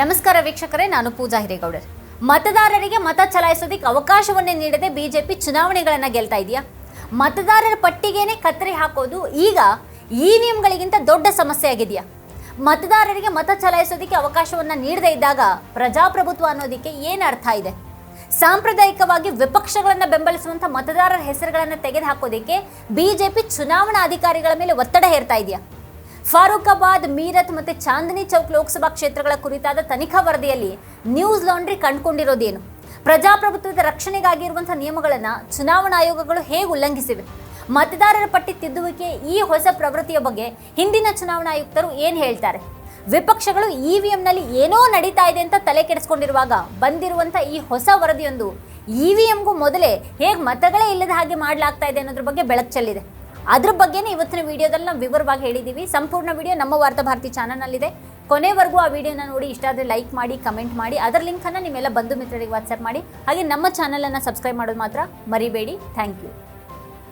ನಮಸ್ಕಾರ ವೀಕ್ಷಕರೇ, ನಾನು ಪೂಜಾ ಹಿರೇಗೌಡರ್. ಮತದಾರರಿಗೆ ಮತ ಚಲಾಯಿಸೋದಕ್ಕೆ ಅವಕಾಶವನ್ನೇ ನೀಡದೆ ಬಿಜೆಪಿ ಚುನಾವಣೆಗಳನ್ನು ಗೆಲ್ತಾ ಇದೆಯಾ? ಮತದಾರರ ಪಟ್ಟಿಗೇನೆ ಕತ್ತರಿ ಹಾಕೋದು ಈಗ ಇ ನಿಯಮಗಳಿಗಿಂತ ದೊಡ್ಡ ಸಮಸ್ಯೆ ಆಗಿದೆಯಾ? ಮತದಾರರಿಗೆ ಮತ ಚಲಾಯಿಸೋದಕ್ಕೆ ಅವಕಾಶವನ್ನು ನೀಡದೇ ಇದ್ದಾಗ ಪ್ರಜಾಪ್ರಭುತ್ವ ಅನ್ನೋದಕ್ಕೆ ಏನು ಅರ್ಥ ಇದೆ? ಸಾಂಪ್ರದಾಯಿಕವಾಗಿ ವಿಪಕ್ಷಗಳನ್ನು ಬೆಂಬಲಿಸುವಂಥ ಮತದಾರರ ಹೆಸರುಗಳನ್ನು ತೆಗೆದುಹಾಕೋದಕ್ಕೆ ಬಿಜೆಪಿ ಚುನಾವಣಾ ಅಧಿಕಾರಿಗಳ ಮೇಲೆ ಒತ್ತಡ ಹೇರ್ತಾ ಇದೆಯಾ? ಫಾರೂಕಾಬಾದ್, ಮೀರತ್ ಮತ್ತು ಚಾಂದನಿ ಚೌಕ್ ಲೋಕಸಭಾ ಕ್ಷೇತ್ರಗಳ ಕುರಿತಾದ ತನಿಖಾ ವರದಿಯಲ್ಲಿ ನ್ಯೂಸ್ ಲಾಂಡ್ರಿ ಕಂಡುಕೊಂಡಿರೋದೇನು ಪ್ರಜಾಪ್ರಭುತ್ವದ ರಕ್ಷಣೆಗಾಗಿ ಇರುವಂತಹ ನಿಯಮಗಳನ್ನ ಚುನಾವಣಾ ಆಯೋಗಗಳು ಹೇಗೆ ಉಲ್ಲಂಘಿಸಿವೆ? ಮತದಾರರ ಪಟ್ಟಿ ತಿದ್ದುವಿಕೆ ಈ ಹೊಸ ಪ್ರವೃತ್ತಿಯ ಬಗ್ಗೆ ಹಿಂದಿನ ಚುನಾವಣಾ ಆಯುಕ್ತರು ಏನು ಹೇಳ್ತಾರೆ? ವಿಪಕ್ಷಗಳು ಇವಿಎಂನಲ್ಲಿ ಏನೋ ನಡೀತಾ ಇದೆ ಅಂತ ತಲೆ ಕೆಡಿಸ್ಕೊಂಡಿರುವಾಗ ಬಂದಿರುವಂಥ ಈ ಹೊಸ ವರದಿಯೊಂದು ಇವಿಎಂಗೂ ಮೊದಲೇ ಹೇಗೆ ಮತಗಳೇ ಇಲ್ಲದ ಹಾಗೆ ಮಾಡಲಾಗ್ತಾ ಇದೆ ಅನ್ನೋದ್ರ ಬಗ್ಗೆ ಬೆಳಕು ಚೆಲ್ಲಿದೆ. ಅದ್ರ ಬಗ್ಗೆನೇ ಇವತ್ತಿನ ವಿಡಿಯೋದಲ್ಲಿ ನಾವು ವಿವರವಾಗಿ ಹೇಳಿದ್ದೀವಿ. ಸಂಪೂರ್ಣ ವಿಡಿಯೋ ನಮ್ಮ ವಾರ್ತಾ ಭಾರತಿ ಚಾನಲ್ನಲ್ಲಿದೆ. ಕೊನೆವರೆಗೂ ಆ ವಿಡಿಯೋನ ನೋಡಿ, ಇಷ್ಟ ಆದರೆ ಲೈಕ್ ಮಾಡಿ ಕಮೆಂಟ್ ಮಾಡಿ, ಅದರ ಲಿಂಕನ್ನು ನಿಮ್ಮೆಲ್ಲ ಬಂಧು ಮಿತ್ರರಿಗೆ ವಾಟ್ಸಪ್ ಮಾಡಿ. ಹಾಗೆ ನಮ್ಮ ಚಾನಲನ್ನು ಸಬ್ಸ್ಕ್ರೈಬ್ ಮಾಡೋದು ಮಾತ್ರ ಮರಿಬೇಡಿ. Thank you